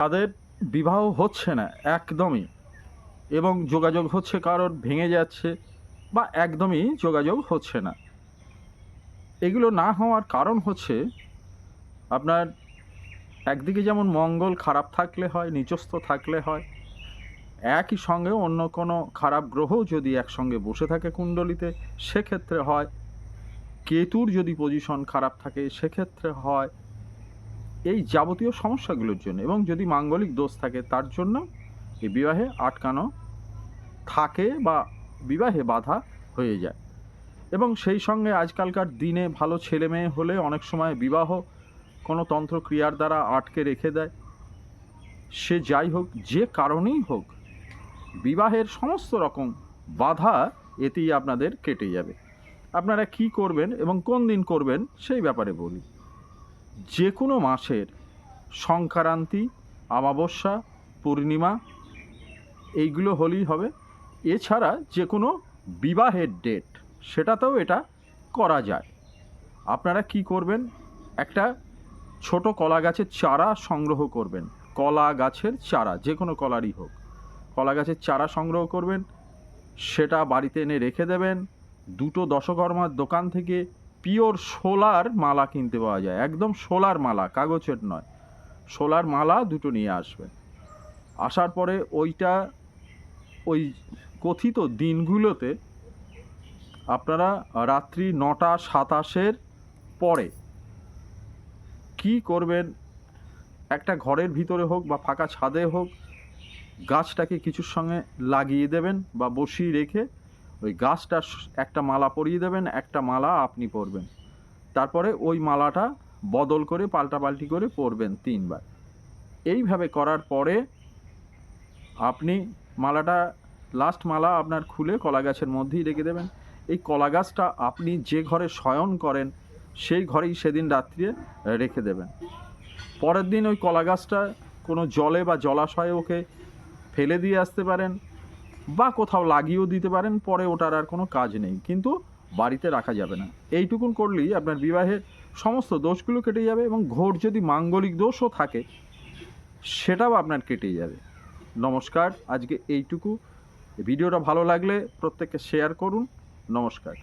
তাদের বিবাহ হচ্ছে না, একদমই। এবং যোগাযোগ হচ্ছে কারোর, ভেঙে যাচ্ছে বা একদমই যোগাযোগ হচ্ছে না। এগুলো না হওয়ার কারণ হচ্ছে আপনার একদিকে যেমন মঙ্গল খারাপ থাকলে হয়, নিচস্থ থাকলে হয়, একই সঙ্গে অন্য কোনো খারাপ গ্রহ যদি একসঙ্গে বসে থাকে কুণ্ডলিতে, সেক্ষেত্রে হয়। কেতুর যদি পজিশন খারাপ থাকে, সেক্ষেত্রে হয়। এই যাবতীয় সমস্যাগুলোর জন্য। এবং যদি মাঙ্গলিক দোষ থাকে, তার জন্য এই বিবাহে আটকানো থাকে বা বিবাহে বাধা হয়ে যায়। এবং সেই সঙ্গে আজকালকার দিনে ভালো ছেলে মেয়ে হলে অনেক সময় বিবাহ কোনো তন্ত্রক্রিয়ার দ্বারা আটকে রেখে দেয়। সে যাই হোক, যে কারণেই হোক, বিবাহের সমস্ত রকম বাধা এতেই আপনাদের কেটে যাবে। আপনারা কি করবেন এবং কোন দিন করবেন, সেই ব্যাপারে বলি। যে কোনো মাসের সংক্রান্তি, অমাবস্যা, পূর্ণিমা, এইগুলো হলেই হবে। এছাড়া যে কোনো বিবাহের ডেট সেটাতেও এটা করা যায়। আপনারা কি করবেন? একটা ছোট কলা গাছের চারা সংগ্রহ করবেন। কলা গাছের চারা যে কোনো কলারই হোক। কলা গাছের চারা সংগ্রহ করবেন, সেটা বাড়িতে এনে রেখে দেবেন। দুটো দশকর্মার দোকান থেকে পিওর সোলার মালা কিনতে পাওয়া যায়। একদম সোলার মালা, কাগজের নয়। সোলার মালা দুটো নিয়ে আসবে। আসার পরে ওইটা, ওই কথিত দিনগুলোতে আপনারা রাত্রি নটা সাতাশের পরে কি করবেন? একটা ঘরের ভিতরে হোক বা ফাঁকা ছাদে হোক, গাছটাকে কিছুর সঙ্গে লাগিয়ে দেবেন বা বসিয়ে রেখে ওই গাছটা একটা মালা পরিয়ে দেবেন, একটা মালা আপনি পরবেন। তারপরে ওই মালাটা বদল করে পাল্টাপাল্টি করে পরবেন তিনবার। এইভাবে করার পরে আপনি মালাটা লাস্ট মালা আপনার খুলে কলা গাছের মধ্যেই রেখে দেবেন। এই কলা গাছটা আপনি যে ঘরে শয়ন করেন, সেই ঘরেই সেদিন রাত্রে রেখে দেবেন। পরের দিন ওই কলা গাছটা কোনো জলে বা জলাশয়ে ওকে ফেলে দিয়ে আসতে পারেন। বা কোথাও লাগিয়েও দিতে পারেন, পরে ওটার আর কোনো কাজ নেই। কিন্তু বাড়িতে রাখা যাবে না। এইটুকুন করলেই আপনার বিবাহের সমস্ত দোষগুলো কেটে যাবে এবং ঘোর যদি মাঙ্গলিক দোষও থাকে, সেটাও আপনার কেটে যাবে। নমস্কার, আজকে এইটুকু। ভিডিওটা ভালো লাগলে প্রত্যেককে শেয়ার করুন। নমস্কার।